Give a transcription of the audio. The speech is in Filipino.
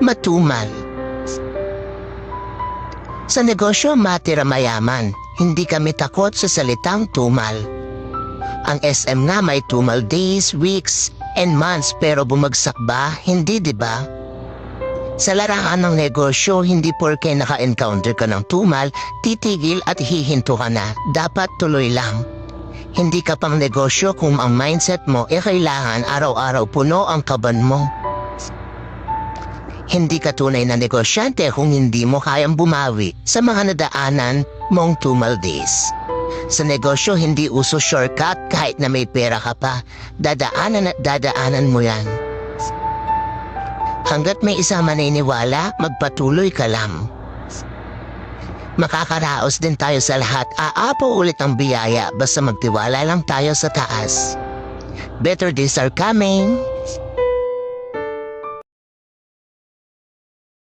matumal. Sa negosyo matira mayaman, hindi kami takot sa salitang tumal. Ang SM nga may tumal days, weeks, and months pero bumagsak ba? Hindi 'di ba? Sa larangan ng negosyo, hindi porke naka-encounter ka ng tumal, titigil at hihinto ka na. Dapat tuloy lang. Hindi ka pang negosyo kung ang mindset mo e kailangan araw-araw puno ang kaban mo. Hindi ka tunay na negosyante kung hindi mo kayang bumawi sa mga nadaanan mong tumal days. Sa negosyo, hindi uso shortcut kahit na may pera ka pa. Dadaanan at dadaanan mo yan. Hanggat may isa maniniwala, magpatuloy ka lang. Makakaraos din tayo sa lahat. Aapo ulit ang biyaya basta magtiwala lang tayo sa taas. Better days are coming.